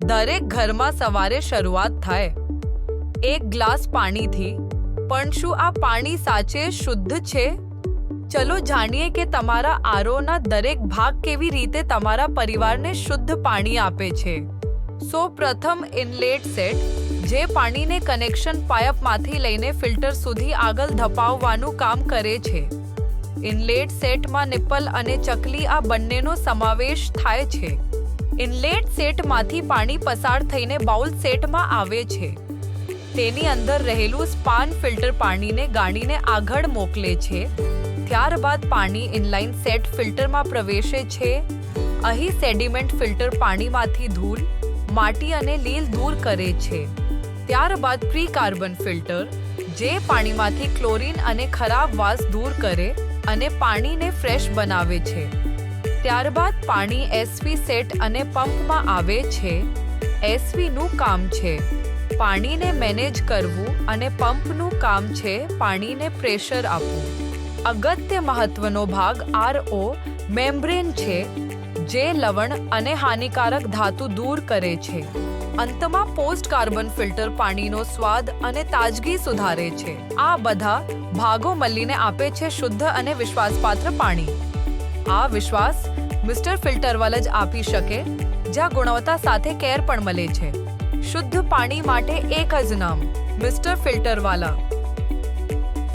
દરેક ઘરમાં સવારે શરૂઆત થાય. એક ગ્લાસ પાણીથી. પણ શું આ પાણી સાચે શુદ્ધ છે? ચલો જાણીએ કે તમારા આરોના દરેક ભાગ કેવી રીતે તમારા પરિવારને શુદ્ધ પાણી આપે છે. સો પ્રથમ ઇનલેટ સેટ જે પાણીને કનેક્શન પાઇપમાંથી લઈને ફિલ્ટર સુધી આગળ ધપાવવાનું કામ કરે છે. ઇનલેટ સેટમાં નિપ્પલ અને ચકલી આ બંનેનો સમાવેશ થાય છે. ઇનલેટ સેટમાંથી પાણી પસાર થઈને બાઉલ સેટમાં આવે છે. તેની અંદર રહેલું સ્પાન ફિલ્ટર પાણીને ગાળીને આગળ મોકલે છે. ત્યારબાદ પાણી ઇનલાઇન સેટ ફિલ્ટરમાં પ્રવેશે છે. અહીં સેડિમેન્ટ ફિલ્ટર પાણીમાંથી ધૂળ, માટી અને લીલ દૂર કરે છે. ત્યારબાદ પ્રી કાર્બન ફિલ્ટર, જે પાણીમાંથી ક્લોરીન અને ખરાબ વાસ દૂર કરે અને પાણીને ફ્રેશ બનાવે છે. ત્યારબાદ પાણી એસવી સેટ અને પંપમાં આવે છે. એસવીનું કામ છે. પાણીને મેનેજ કરવું અને પંપનું કામ છે પાણીને પ્રેશર આપવું. અગત્ય મહત્વનો ભાગ આરઓ મેમ્બ્રેન છે, જે લવણ અને હાનિકારક ધાતુ દૂર કરે છે. અંતમાં પોસ્ટ કાર્બન ફિલ્ટર પાણીનો સ્વાદ અને તાજગી સુધારે છે. આ બધા ભાગો મળીને આપે છે શુદ્ધ અને વિશ્વાસપાત્ર પાણી. આ વિશ્વાસ મિસ્ટર ફિલ્ટરવાલ જ આપી શકે, જ્યાં ગુણવત્તા સાથે કેર પણ મળે છે. શુદ્ધ પાણી માટે એક જ નામ, મિસ્ટર ફિલ્ટરવાલા.